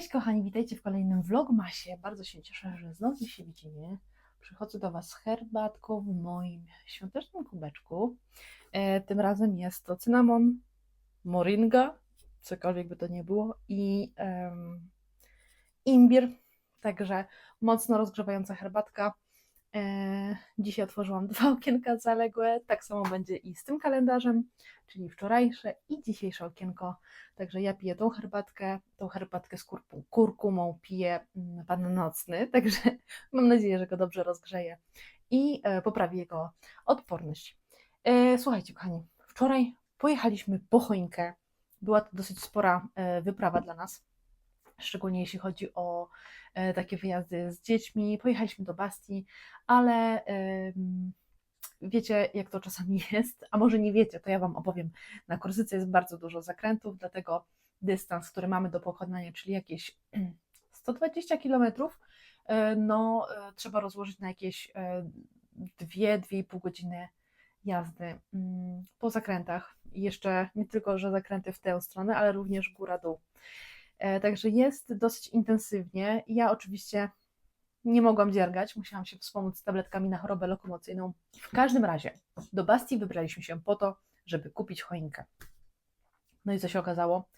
Cześć kochani, witajcie w kolejnym vlogmasie. Bardzo się cieszę, że znowu się widzimy. Przychodzę do Was z herbatką w moim świątecznym kubeczku. E, tym razem jest to cynamon, moringa, cokolwiek by to nie było, i imbir. Także mocno rozgrzewająca herbatka. E, dzisiaj otworzyłam dwa okienka zaległe. Tak samo będzie i z tym kalendarzem, czyli wczorajsze i dzisiejsze okienko. Także ja piję tą herbatkę, tą herbatkę z kurku- kurkumą pije mm, pan nocny, także mam nadzieję, że go dobrze rozgrzeje i e, poprawi jego odporność. E, słuchajcie, kochani, wczoraj pojechaliśmy po choinkę. Była to dosyć spora wyprawa dla nas, szczególnie jeśli chodzi o takie wyjazdy z dziećmi. Pojechaliśmy do Bastii, ale wiecie, jak to czasami jest, a może nie wiecie, to ja Wam opowiem. Na Korsyce jest bardzo dużo zakrętów, dlatego dystans, który mamy do pokonania, czyli jakieś 120 km, no e, trzeba rozłożyć na jakieś 2-2,5 godziny jazdy mm, po zakrętach. Jeszcze nie tylko, że zakręty w tę stronę, ale również góra-dół. E, Także jest dosyć intensywnie. Ja oczywiście nie mogłam dziergać, musiałam się wspomóc tabletkami na chorobę lokomocyjną. W każdym razie do Bastii wybraliśmy się po to, żeby kupić choinkę. No i co się okazało?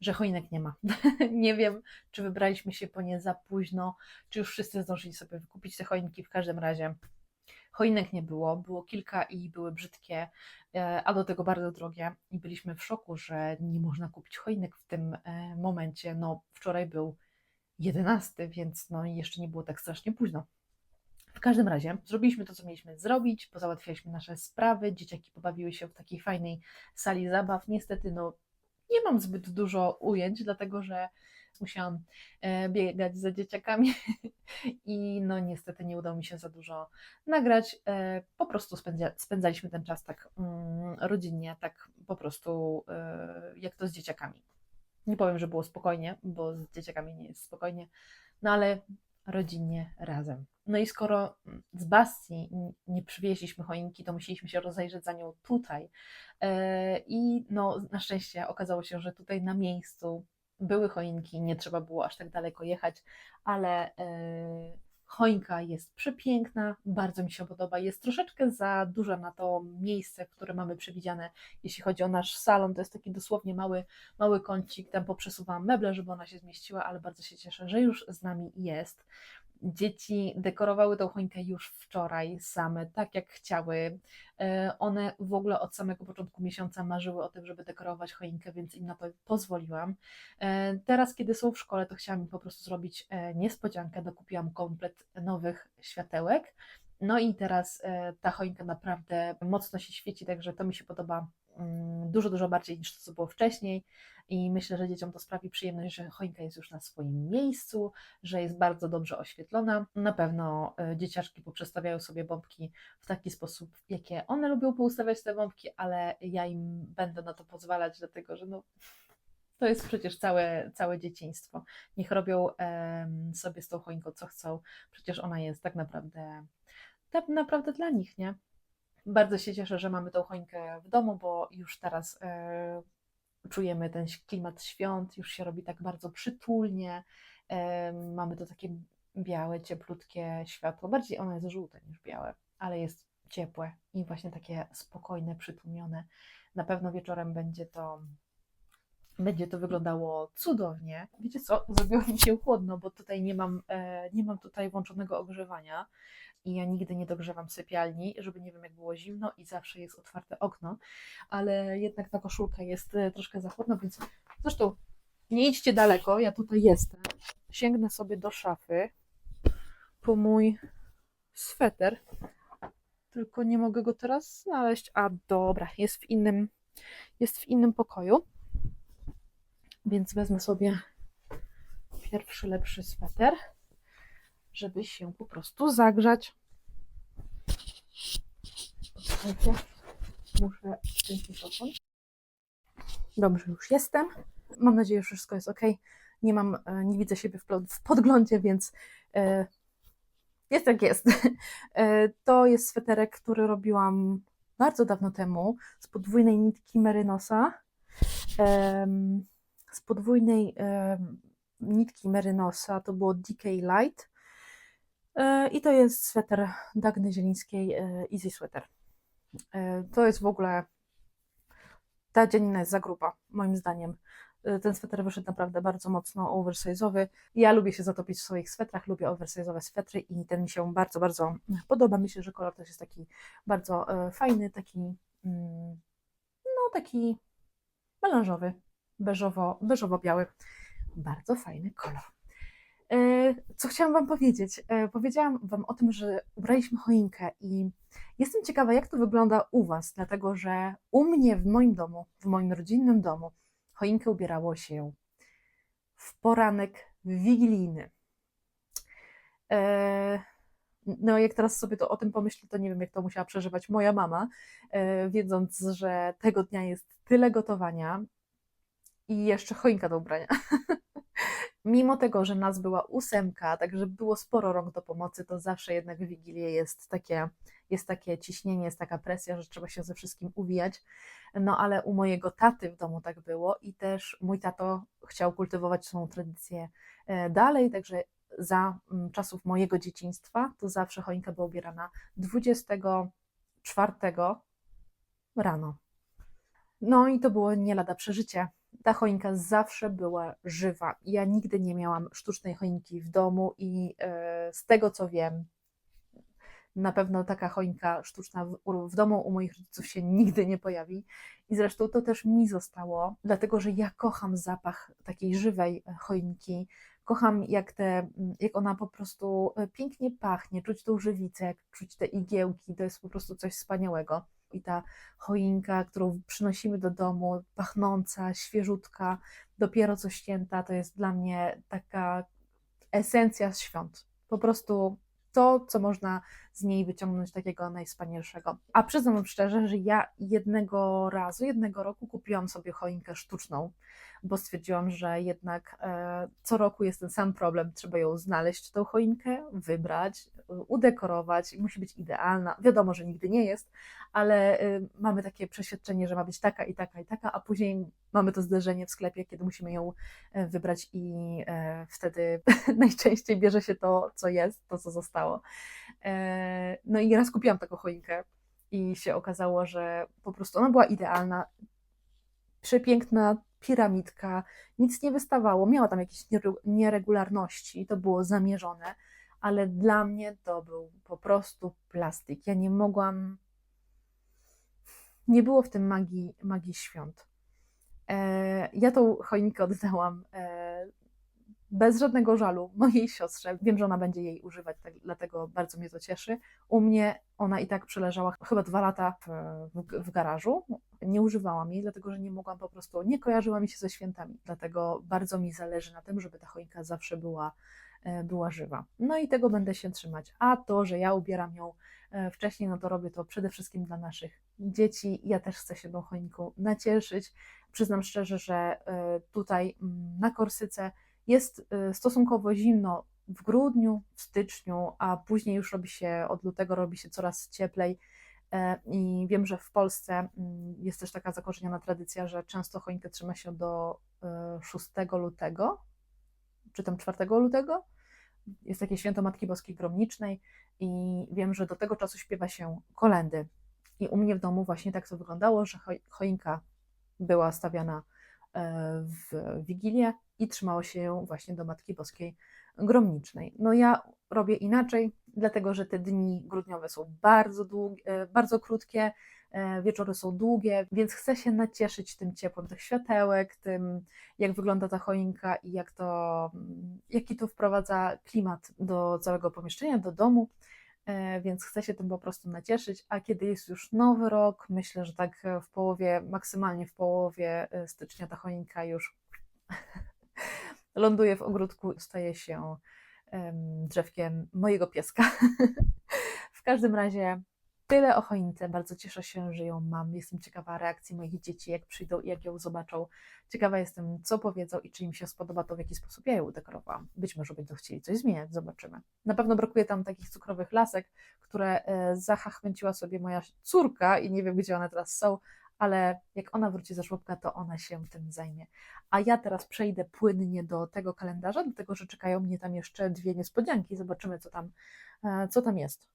że choinek nie ma. nie wiem, czy wybraliśmy się po nie za późno, czy już wszyscy zdążyli sobie wykupić te choinki. W każdym razie choinek nie było, było kilka i były brzydkie, e, a do tego bardzo drogie. I byliśmy w szoku, że nie można kupić choinek w tym e, momencie. No, wczoraj był 11, więc no jeszcze nie było tak strasznie późno. W każdym razie zrobiliśmy to, co mieliśmy zrobić, pozałatwialiśmy nasze sprawy, dzieciaki pobawiły się w takiej fajnej sali zabaw. Niestety, no, nie mam zbyt dużo ujęć, dlatego że musiałam e, biegać za dzieciakami i no niestety nie udało mi się za dużo nagrać. E, Po prostu spędza, spędzaliśmy ten czas tak mm, rodzinnie, tak po prostu e, jak to z dzieciakami. Nie powiem, że było spokojnie, bo z dzieciakami nie jest spokojnie, no ale rodzinnie razem. No i skoro z Bastii nie przywieźliśmy choinki, to musieliśmy się rozejrzeć za nią tutaj. I no, na szczęście okazało się, że tutaj na miejscu były choinki, nie trzeba było aż tak daleko jechać, ale e, choinka jest przepiękna, bardzo mi się podoba. Jest troszeczkę za duża na to miejsce, które mamy przewidziane, jeśli chodzi o nasz salon. To jest taki dosłownie mały, mały kącik. Tam poprzesuwałam meble, żeby ona się zmieściła, ale bardzo się cieszę, że już z nami jest. Dzieci dekorowały tą choinkę już wczoraj same, tak jak chciały. E, One w ogóle od samego początku miesiąca marzyły o tym, żeby dekorować choinkę, więc im na to pozwoliłam. E, Teraz, kiedy są w szkole, to chciałam im po prostu zrobić e, niespodziankę. Dokupiłam komplet nowych światełek. No i teraz ta choinka naprawdę mocno się świeci, także to mi się podoba dużo, dużo bardziej niż to, co było wcześniej. I myślę, że dzieciom to sprawi przyjemność, że choinka jest już na swoim miejscu, że jest bardzo dobrze oświetlona. Na pewno e, dzieciaczki poprzestawiają sobie bombki w taki sposób, jakie one lubią poustawiać te bombki, ale ja im będę na to pozwalać, dlatego że no, to jest przecież całe, całe dzieciństwo. Niech robią sobie z tą choinką co chcą. Przecież ona jest tak naprawdę, tak naprawdę dla nich, nie? Bardzo się cieszę, że mamy tą choinkę w domu, bo już teraz e, czujemy ten klimat świąt, już się robi tak bardzo przytulnie. E, mamy to takie białe, cieplutkie światło. Bardziej ono jest żółte niż białe, ale jest ciepłe i właśnie takie spokojne, przytłumione. Na pewno wieczorem będzie to będzie to wyglądało cudownie. Wiecie co? Zrobiło mi się chłodno, bo tutaj nie mam, e, nie mam tutaj włączonego ogrzewania i ja nigdy nie dogrzewam sypialni, żeby nie wiem jak było zimno i zawsze jest otwarte okno, ale jednak ta koszulka jest e, troszkę za chłodna, więc zresztą nie idźcie daleko, ja tutaj jestem. Sięgnę sobie do szafy po mój sweter, tylko nie mogę go teraz znaleźć. A dobra, jest w innym, jest w innym pokoju. Więc wezmę sobie pierwszy lepszy sweter, żeby się po prostu zagrzać. Słuchajcie, muszę wciąć mikrofon. Dobrze, już jestem. Mam nadzieję, że wszystko jest ok. Nie mam, e, nie widzę siebie w, podglądzie, więc e, jest jak jest. E, to jest sweterek, który robiłam bardzo dawno temu z podwójnej nitki Merynosa. Z podwójnej nitki Merynosa, to było DK Light. E, I to jest sweter Dagny Zielińskiej e, Easy Sweater. E, To jest w ogóle, ta dzianina jest za gruba, moim zdaniem. Ten sweter wyszedł naprawdę bardzo mocno oversize'owy. Ja lubię się zatopić w swoich swetrach, lubię oversize'owe swetry i ten mi się bardzo, bardzo podoba. Myślę, że kolor też jest taki bardzo fajny, taki, mm, no taki melanżowy beżowo, beżowo-biały. Bardzo fajny kolor. E, Co chciałam Wam powiedzieć? E, Powiedziałam Wam o tym, że ubraliśmy choinkę i jestem ciekawa, jak to wygląda u Was, dlatego że u mnie w moim domu, w moim rodzinnym domu, choinkę ubierało się w poranek wigilijny. E, No, jak teraz sobie to o tym pomyślę, to nie wiem, jak to musiała przeżywać moja mama, wiedząc, że tego dnia jest tyle gotowania, i jeszcze choinka do ubrania. Mimo tego, że nas była ósemka, także było sporo rąk do pomocy, to zawsze jednak w Wigilię jest takie, jest takie ciśnienie, jest taka presja, że trzeba się ze wszystkim uwijać. No ale u mojego taty w domu tak było i też mój tato chciał kultywować tą tradycję e, dalej, także za mm, czasów mojego dzieciństwa to zawsze choinka była ubierana 24 rano. No i to było nie lada przeżycie, ta choinka zawsze była żywa. Ja nigdy nie miałam sztucznej choinki w domu i e, z tego co wiem, na pewno taka choinka sztuczna w, domu u moich rodziców się nigdy nie pojawi. I zresztą to też mi zostało, dlatego że ja kocham zapach takiej żywej e, choinki. Kocham, jak, te, jak ona po prostu e, pięknie pachnie, czuć tą żywicę, czuć te igiełki, to jest po prostu coś wspaniałego. I ta choinka, którą przynosimy do domu, pachnąca, świeżutka, dopiero co ścięta, to jest dla mnie taka esencja świąt. Po prostu to, co można z niej wyciągnąć takiego najwspanialszego. A przyznam szczerze, że ja jednego razu, jednego roku kupiłam sobie choinkę sztuczną, bo stwierdziłam, że jednak e, co roku jest ten sam problem. Trzeba ją znaleźć, tą choinkę, wybrać, e, udekorować musi być idealna. Wiadomo, że nigdy nie jest, ale e, mamy takie przeświadczenie, że ma być taka i taka i taka, a później mamy to zderzenie w sklepie, kiedy musimy ją wybrać i wtedy najczęściej bierze się to, co jest, to, co zostało. No i raz kupiłam taką choinkę i się okazało, że po prostu ona była idealna, przepiękna piramidka, nic nie wystawało, miała tam jakieś niere- nieregularności, to było zamierzone, ale dla mnie to był po prostu plastik. Ja nie mogłam, nie było w tym magii, magii świąt. E, Ja tą choinkę oddałam e, bez żadnego żalu mojej siostrze. Wiem, że ona będzie jej używać, tak, dlatego bardzo mnie to cieszy. U mnie ona i tak przeleżała chyba dwa lata w, w, w garażu. Nie używałam jej, dlatego że nie mogłam po prostu, nie kojarzyła mi się ze świętami. Dlatego bardzo mi zależy na tym, żeby ta choinka zawsze była, e, była żywa. No i tego będę się trzymać. A to, że ja ubieram ją e, wcześniej, no to robię to przede wszystkim dla naszych dzieci. Ja też chcę się tą choinką nacieszyć. Przyznam szczerze, że e, tutaj mm, na Korsyce jest stosunkowo zimno w grudniu, w styczniu, a później już robi się, od lutego robi się coraz cieplej. E, I wiem, że w Polsce mm, jest też taka zakorzeniona tradycja, że często choinkę trzyma się do e, 6 lutego, czy tam 4 lutego. Jest takie święto Matki Boskiej Gromnicznej i wiem, że do tego czasu śpiewa się kolendy. I u mnie w domu właśnie tak to wyglądało, że choi- choinka była stawiana e, w Wigilię i trzymało się ją właśnie do Matki Boskiej Gromnicznej. No ja robię inaczej, dlatego że te dni grudniowe są bardzo, długie, bardzo krótkie, e, wieczory są długie, więc chcę się nacieszyć tym ciepłem tych światełek, tym jak wygląda ta choinka i jak to, jaki to wprowadza klimat do całego pomieszczenia, do domu. E, Więc chcę się tym po prostu nacieszyć, a kiedy jest już nowy rok, myślę, że tak w połowie, maksymalnie w połowie e, stycznia ta choinka już ląduje w ogródku, staje się em, drzewkiem mojego pieska. w każdym razie tyle o choince. Bardzo cieszę się, że ją mam. Jestem ciekawa reakcji moich dzieci, jak przyjdą i jak ją zobaczą. Ciekawa jestem, co powiedzą i czy im się spodoba to, w jaki sposób ja ją udekorowałam. Być może będą chcieli coś zmieniać, zobaczymy. Na pewno brakuje tam takich cukrowych lasek, które e, zachachmęciła sobie moja córka i nie wiem, gdzie one teraz są, ale jak ona wróci ze żłobka, to ona się tym zajmie. A ja teraz przejdę płynnie do tego kalendarza, dlatego że czekają mnie tam jeszcze dwie niespodzianki. Zobaczymy, co tam, e, co tam jest.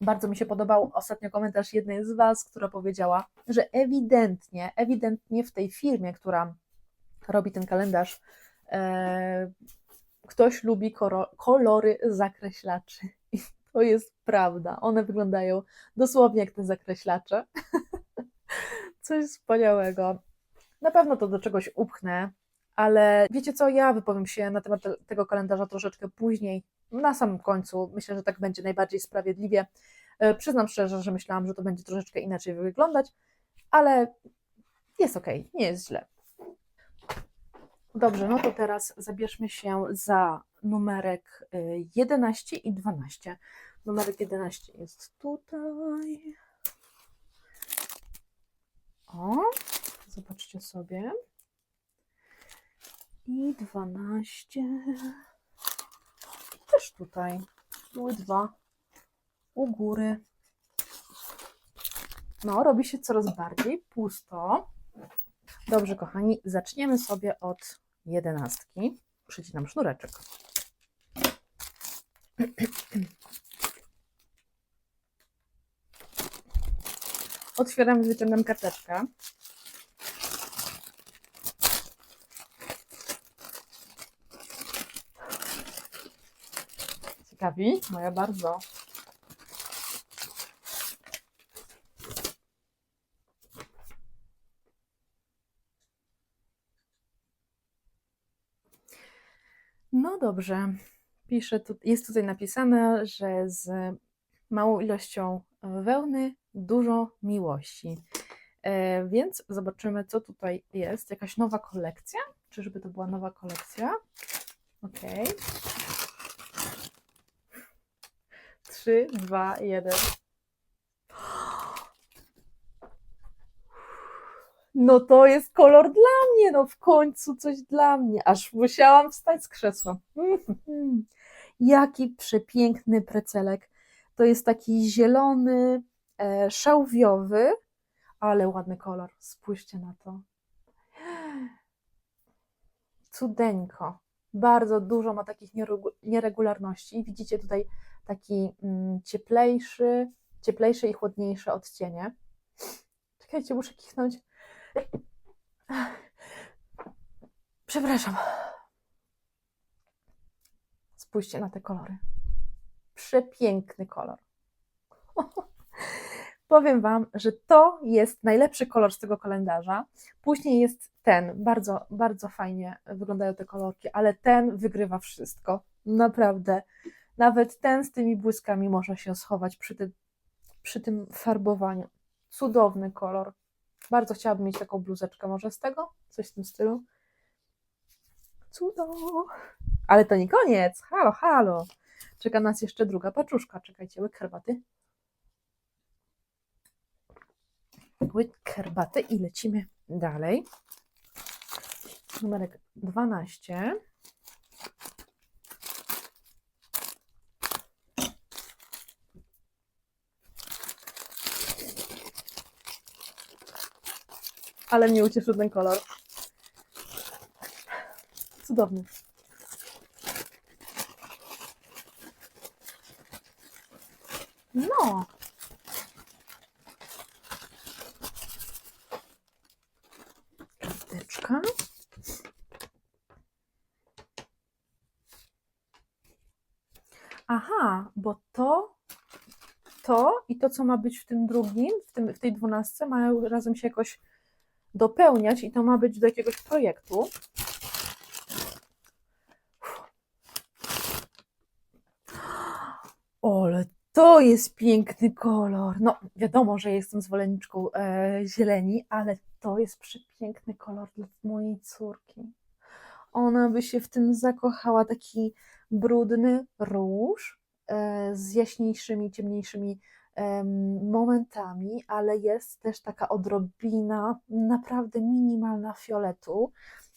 Bardzo mi się podobał ostatnio komentarz jednej z Was, która powiedziała, że ewidentnie, ewidentnie w tej firmie, która robi ten kalendarz, e, ktoś lubi kolory zakreślaczy. To jest prawda. One wyglądają dosłownie jak te zakreślacze. Coś wspaniałego. Na pewno to do czegoś upchnę, ale wiecie co, ja wypowiem się na temat te- tego kalendarza troszeczkę później, na samym końcu. Myślę, że tak będzie najbardziej sprawiedliwie. E, Przyznam szczerze, że myślałam, że to będzie troszeczkę inaczej wyglądać, ale jest ok, nie jest źle. Dobrze, no to teraz zabierzmy się za numerek y, 11 i 12. Numerek 11 jest tutaj. O, zobaczcie sobie. I 12. Też tutaj. Były dwa u góry. No, robi się coraz bardziej pusto. Dobrze, kochani, zaczniemy sobie od jedenastki przycinam sznureczek. Otwieram i wyciągam karteczkę. Ciekawi? Moja bardzo. No dobrze. Pisze tu, jest tutaj napisane, że z małą ilością wełny dużo miłości. E, więc zobaczymy, co tutaj jest. Jakaś nowa kolekcja? Czyżby to była nowa kolekcja? Okej. Trzy, dwa, jeden. No to jest kolor dla mnie, no w końcu coś dla mnie. Aż musiałam wstać z krzesła. Mhm. Jaki przepiękny precelek. To jest taki zielony, e, szałwiowy, ale ładny kolor. Spójrzcie na to. Cudeńko. Bardzo dużo ma takich nieregu- nieregularności. Widzicie tutaj taki mm, cieplejszy, cieplejsze i chłodniejsze odcienie. Czekajcie, muszę kichnąć. Przepraszam. Spójrzcie na te kolory. Przepiękny kolor. Powiem Wam, że to jest najlepszy kolor z tego kalendarza. Później jest ten, bardzo, bardzo fajnie wyglądają te kolorki, ale ten wygrywa wszystko. Naprawdę. Nawet ten z tymi błyskami może się schować przy tym, przy tym farbowaniu. Cudowny kolor. Bardzo chciałabym mieć taką bluzeczkę, może z tego? Coś w tym stylu. Cudo. Ale to nie koniec. Halo, halo. Czeka nas jeszcze druga paczuszka. Czekajcie, łyk herbaty. Łyk herbaty i lecimy dalej. Numerek 12. Ale mnie ucieszył ten kolor. Cudowny. No. Karteczka. Aha, bo to, to i to, co ma być w tym drugim, w, tym, w tej dwunastce, mają razem się jakoś dopełniać i to ma być do jakiegoś projektu. Ole, to jest piękny kolor. No, wiadomo, że jestem zwolenniczką e, zieleni, ale to jest przepiękny kolor dla mojej córki. Ona by się w tym zakochała. Taki brudny róż e, z jaśniejszymi, ciemniejszymi em, momentami, ale jest też taka odrobina, naprawdę minimalna fioletu,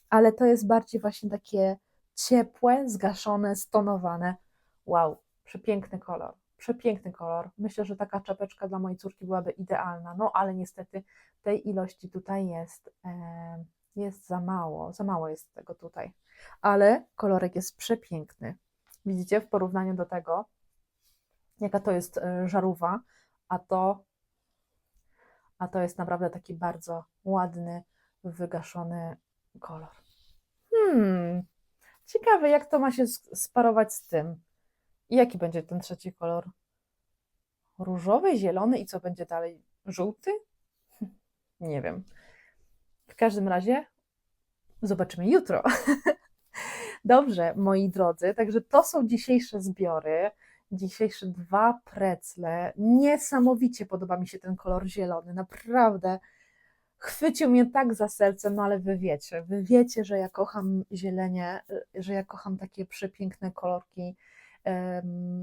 ale to jest bardziej właśnie takie ciepłe, zgaszone, stonowane. Wow, przepiękny kolor. Przepiękny kolor. Myślę, że taka czapeczka dla mojej córki byłaby idealna. No, ale niestety tej ilości tutaj jest, jest za mało. Za mało jest tego tutaj. Ale kolorek jest przepiękny. Widzicie, w porównaniu do tego, jaka to jest e, żarówa, a to, a to jest naprawdę taki bardzo ładny, wygaszony kolor. Hmm, ciekawe, jak to ma się sparować z tym. I jaki będzie ten trzeci kolor? Różowy, zielony i co będzie dalej? Żółty? Nie wiem. W każdym razie zobaczymy jutro. Dobrze, moi drodzy, także to są dzisiejsze zbiory. Dzisiejsze dwa precle. Niesamowicie podoba mi się ten kolor zielony. Naprawdę chwycił mnie tak za serce, no ale wy wiecie, wy wiecie, że ja kocham zielenie, y, że ja kocham takie przepiękne kolorki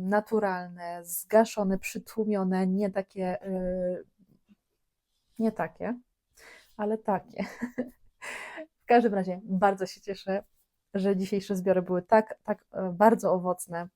naturalne, zgaszone, przytłumione, nie takie, y, nie takie, ale takie. W każdym razie bardzo się cieszę, że dzisiejsze zbiory były tak, tak e, bardzo owocne.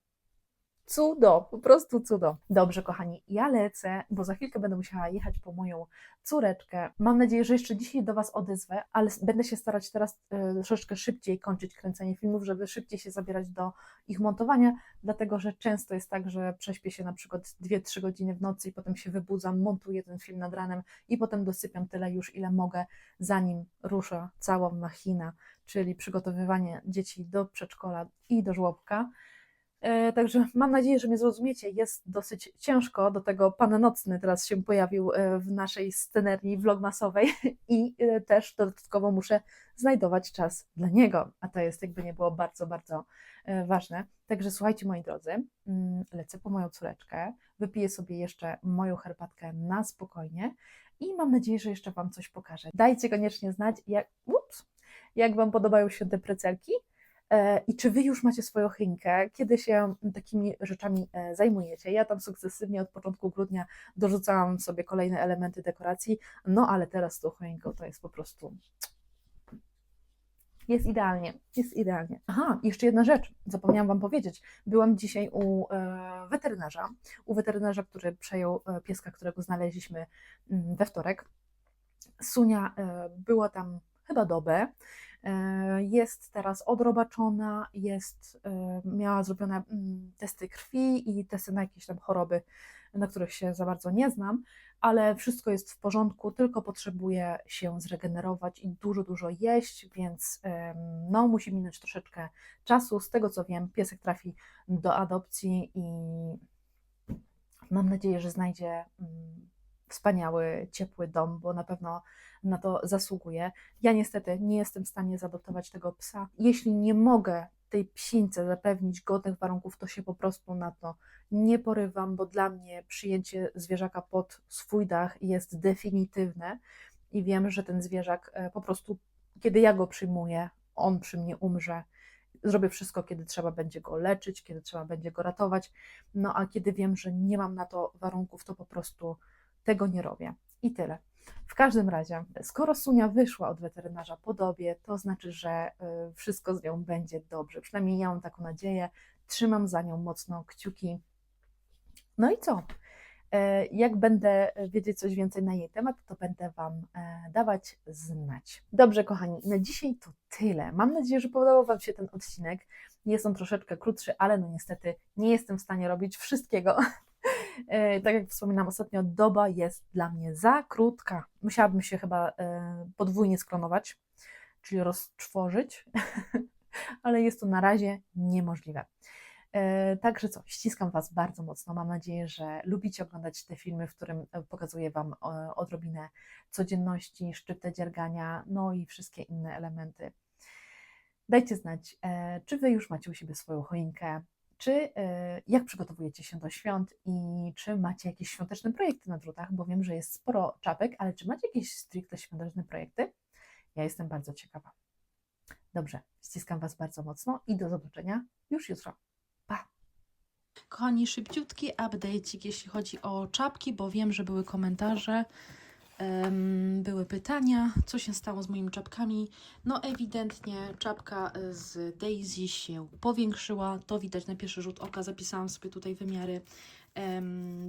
Cudo, po prostu cudo. Dobrze, kochani, ja lecę, bo za chwilkę będę musiała jechać po moją córeczkę. Mam nadzieję, że jeszcze dzisiaj do Was odezwę, ale będę się starać teraz e, troszeczkę szybciej kończyć kręcenie filmów, żeby szybciej się zabierać do ich montowania, dlatego że często jest tak, że prześpię się na przykład 2-3 godziny w nocy i potem się wybudzam, montuję ten film nad ranem i potem dosypiam tyle już, ile mogę, zanim rusza cała machina, czyli przygotowywanie dzieci do przedszkola i do żłobka. E, Także mam nadzieję, że mnie zrozumiecie. Jest dosyć ciężko, do tego pan nocny teraz się pojawił e, w naszej scenerii vlogmasowej i e, też dodatkowo muszę znajdować czas dla niego, a to jest jakby nie było bardzo, bardzo ważne. Także słuchajcie moi drodzy, mm, lecę po moją córeczkę, wypiję sobie jeszcze moją herbatkę na spokojnie i mam nadzieję, że jeszcze Wam coś pokażę. Dajcie koniecznie znać, jak, ups, jak Wam podobają się te precelki i czy Wy już macie swoją chynkę, kiedy się takimi rzeczami e, zajmujecie. Ja tam sukcesywnie od początku grudnia dorzucałam sobie kolejne elementy dekoracji, no ale teraz tą choinką to jest po prostu jest idealnie, jest idealnie. Aha, jeszcze jedna rzecz, zapomniałam Wam powiedzieć. Byłam dzisiaj u e, weterynarza, u weterynarza, który przejął e, pieska, którego znaleźliśmy mm, we wtorek. Sunia e, była tam chyba dobę. E, Jest teraz odrobaczona, jest, e, miała zrobione mm, testy krwi i testy na jakieś tam choroby, na których się za bardzo nie znam, ale wszystko jest w porządku, tylko potrzebuje się zregenerować i dużo, dużo jeść, więc no, musi minąć troszeczkę czasu. Z tego co wiem, piesek trafi do adopcji i mam nadzieję, że znajdzie mm, wspaniały, ciepły dom, bo na pewno na to zasługuje. Ja niestety nie jestem w stanie zaadoptować tego psa. Jeśli nie mogę tej psince zapewnić godnych warunków, to się po prostu na to nie porywam, bo dla mnie przyjęcie zwierzaka pod swój dach jest definitywne i wiem, że ten zwierzak e, po prostu, kiedy ja go przyjmuję, on przy mnie umrze. Zrobię wszystko, kiedy trzeba będzie go leczyć, kiedy trzeba będzie go ratować. No a kiedy wiem, że nie mam na to warunków, to po prostu tego nie robię. I tyle. W każdym razie, skoro Sunia wyszła od weterynarza po dobie, to znaczy, że y, wszystko z nią będzie dobrze. Przynajmniej ja mam taką nadzieję. Trzymam za nią mocno kciuki. No i co? E, Jak będę wiedzieć coś więcej na jej temat, to będę Wam e, dawać znać. Dobrze, kochani, na dzisiaj to tyle. Mam nadzieję, że podobał Wam się ten odcinek. Jest on troszeczkę krótszy, ale no niestety nie jestem w stanie robić wszystkiego. E, Tak jak wspominam ostatnio, doba jest dla mnie za krótka. Musiałabym się chyba e, podwójnie sklonować, czyli rozczworzyć, ale jest to na razie niemożliwe. E, Także co, ściskam Was bardzo mocno. Mam nadzieję, że lubicie oglądać te filmy, w którym pokazuję Wam odrobinę codzienności, szczyptę dziergania, no i wszystkie inne elementy. Dajcie znać, czy Wy już macie u siebie swoją choinkę, czy e, jak przygotowujecie się do świąt i czy macie jakieś świąteczne projekty na drutach, bo wiem, że jest sporo czapek, ale czy macie jakieś stricte świąteczne projekty? Ja jestem bardzo ciekawa. Dobrze, ściskam Was bardzo mocno i do zobaczenia już jutro. Kochani, szybciutki update, jeśli chodzi o czapki, bo wiem, że były komentarze, były pytania, co się stało z moimi czapkami. No ewidentnie czapka z Daisy się powiększyła, to widać na pierwszy rzut oka, zapisałam sobie tutaj wymiary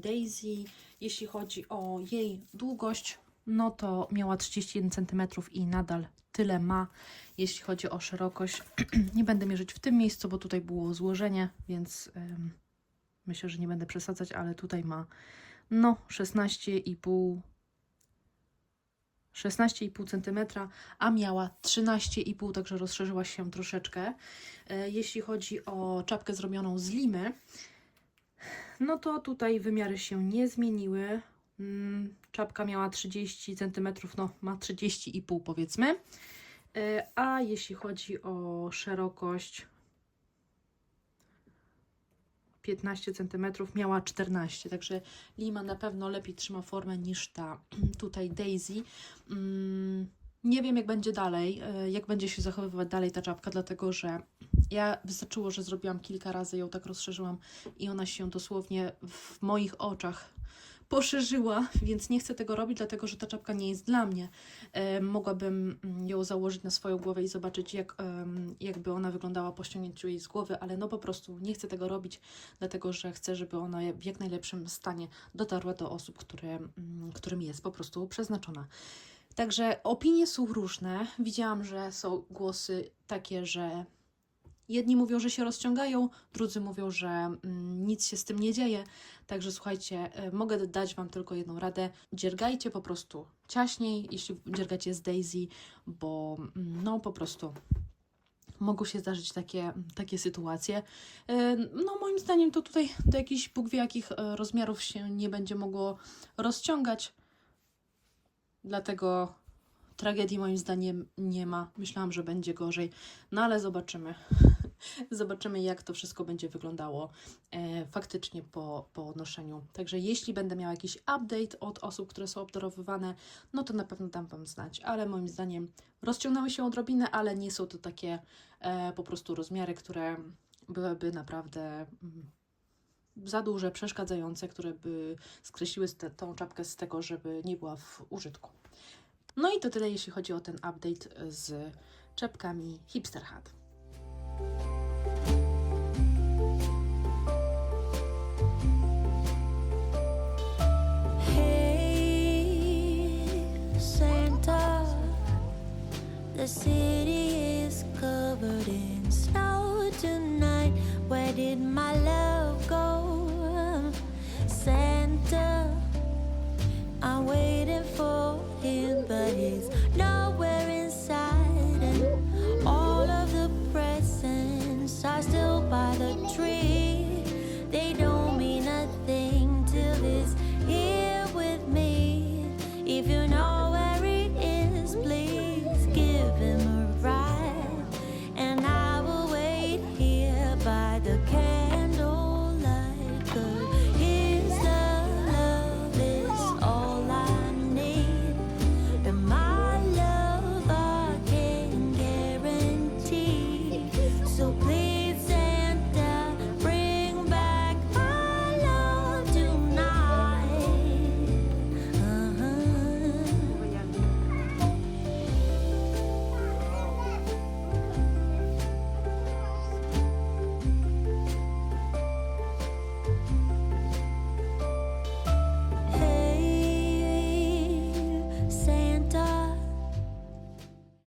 Daisy. Jeśli chodzi o jej długość, no to miała 31 cm i nadal tyle ma. Jeśli chodzi o szerokość, nie będę mierzyć w tym miejscu, bo tutaj było złożenie, więc myślę, że nie będę przesadzać, ale tutaj ma no 16,5 16,5 cm, a miała 13,5, także rozszerzyła się troszeczkę. E, Jeśli chodzi o czapkę zrobioną z limy, no to tutaj wymiary się nie zmieniły. Mm, Czapka miała 30 cm, no ma 30,5 powiedzmy. E, A jeśli chodzi o szerokość 15 cm, miała 14, także Lima na pewno lepiej trzyma formę niż ta tutaj Daisy. Mm, Nie wiem jak będzie dalej, e, jak będzie się zachowywać dalej ta czapka, dlatego że ja wystarczyło, że zrobiłam kilka razy, ją tak rozszerzyłam i ona się dosłownie w moich oczach poszerzyła, więc nie chcę tego robić, dlatego że ta czapka nie jest dla mnie. E, mogłabym mm, ją założyć na swoją głowę i zobaczyć, jak, jakby ona wyglądała po ściągnięciu jej z głowy, ale no po prostu nie chcę tego robić, dlatego że chcę, żeby ona w jak najlepszym stanie dotarła do osób, które, mm, którym jest po prostu przeznaczona. Także opinie są różne. Widziałam, że są głosy takie, że jedni mówią, że się rozciągają, drudzy mówią, że mm, nic się z tym nie dzieje. Także słuchajcie, y, mogę dać Wam tylko jedną radę. Dziergajcie po prostu ciaśniej, jeśli dziergacie z Daisy, bo mm, no po prostu mogą się zdarzyć takie, takie sytuacje. E, No, moim zdaniem to tutaj do jakichś Bóg wie jakich e, rozmiarów się nie będzie mogło rozciągać. Dlatego tragedii moim zdaniem nie ma. Myślałam, że będzie gorzej, no ale zobaczymy. Zobaczymy, jak to wszystko będzie wyglądało e, faktycznie po, po noszeniu. Także jeśli będę miała jakiś update od osób, które są obdarowywane, no to na pewno dam Wam znać. Ale moim zdaniem rozciągnęły się odrobinę, ale nie są to takie e, po prostu rozmiary, które byłyby naprawdę mm, za duże, przeszkadzające, które by skreśliły te, tą czapkę z tego, żeby nie była w użytku. No i to tyle, jeśli chodzi o ten update z czepkami Hipster Hat. The city is covered in snow tonight. Where did my but it's